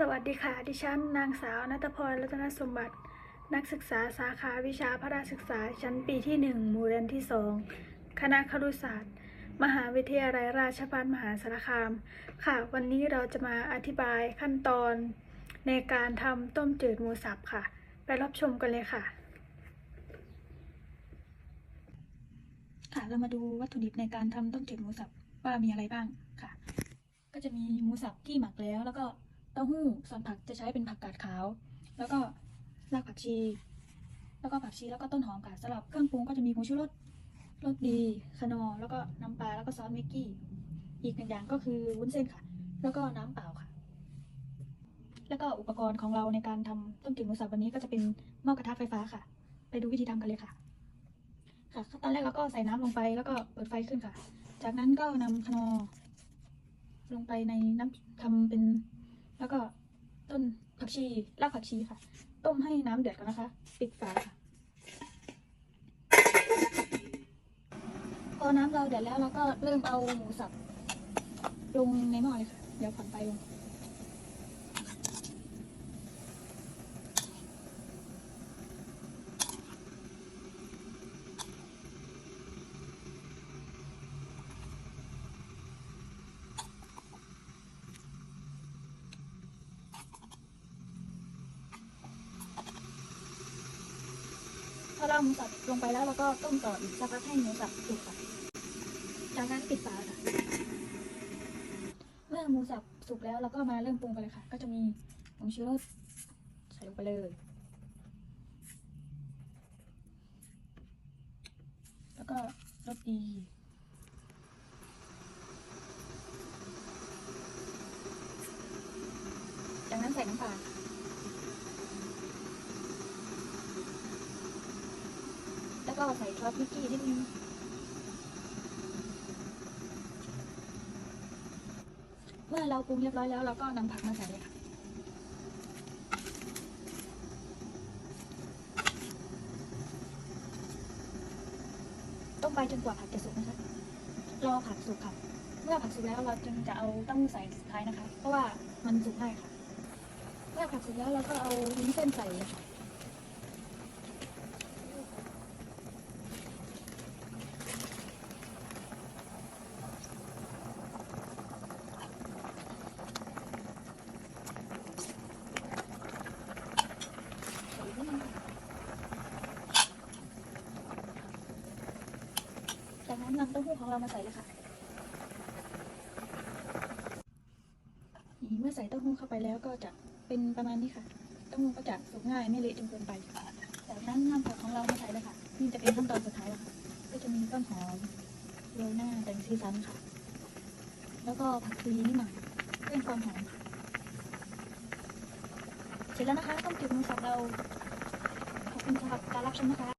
สวัสดีค่ะ ดิฉัน นางสาวนัทพรรัตนสมบัติ นักศึกษาสาขาวิชาพระราชศึกษาชั้นปีที่ 1 หมู่เรียนที่ 2 คณะครุศาสตร์ มหาวิทยาลัยราชภัฏมหาสารคาม ค่ะ วันนี้เราจะมาอธิบายขั้นตอน ในการทำต้มจืดหมูสับค่ะ ไปรับชมกันเลยค่ะ ค่ะ เรามาดูวัตถุดิบในการทำต้มจืดหมูสับว่ามีอะไรบ้างค่ะ ก็จะมีหมูสับที่หมักแล้วแล้วก็ เต้าหู้ส่วนผักจะใช้เป็นผักกาดขาว แล้วก็รากผักชี แล้วก็ผักชีแล้วก็ต้นหอมค่ะสำหรับเครื่องปรุงก็จะมีผงชูรสรสดีคนอแล้วก็น้ำปลาแล้วก็ซอสเมกกี้ อีกหนึ่งอย่างก็คือวุ้นเส้นค่ะ แล้วก็น้ำเปล่าค่ะ แล้วก็อุปกรณ์ของเราในการทำต้มจืดหมูสับวันนี้ก็จะเป็นหม้อกระทะไฟฟ้าค่ะ ไปดูวิธีทำกันเลยค่ะ ค่ะขั้นตอนแรกเราก็ใส่น้ำลงไปแล้วก็เปิดไฟขึ้นค่ะ จากนั้นก็นำคนอลงไปในน้ำทำเป็น แล้วก็ต้นผักชีรากผักชีค่ะ ต้มให้น้ำเดือดก่อนนะคะ ปิดฝาค่ะพอน้ำเราเดือดแล้วเราก็เริ่มเอาหมูสับลงในหม้อเลยค่ะ เดี๋ยวผ่อนไปลง พ อเราหมูสับลงไปแล้วเราก็ต้มต่ออีกสักพักให้หมูสับสุกค่ะ จากนั้นปิดฝาค่ะ เมื่อหมูสับสุกแล้วเราก็มาเริ่มปรุงกันเลยค่ะ ก็จะมีผงชูรสใส่ลงไปเลย แล้วก็รสดีจากนั้นใส่น้ำปลาค่ะ แล้วก็ใส่ซอสมิกกี้นิดนึงเมื่อเราปรุงเรียบร้อยแล้วเราก็นำผักมาใส่เลยค่ะต้มไปจนกว่าผักจะสุกนะคะรอผักสุกค่ะ เมื่อผักสุกแล้วเราจึงจะเอาเต้าหู้ใส่สุดท้ายนะคะ เพราะว่ามันสุกง่ายค่ะ เมื่อผักสุกแล้วเราก็เอาวุ้นเส้นใส่เลยค่ะ จาก นำเต้าหู้ของเรามาใส่เลยค่ะเมื่อใส่เต้าหู้เข้าไปแล้วก็จะเป็นประมาณนี้ค่ะ เต้าหู้ก็จะสุกง่ายไม่เละจนเกินไปจากนั้นนำผักของเรามาใส่เลยค่ะ นี่จะเป็นขั้นตอนสุดท้ายแล้วค่ะ ก็จะมีต้นหอมโรยหน้าแต่งสีสันค่ะ แล้วก็ผักชีนิดหน่อยเพิ่มความหอมค่ะเสร็จแล้วนะคะ ต้มจืดหมูสับเราขอบคุณสำหรับการรับชมนะคะ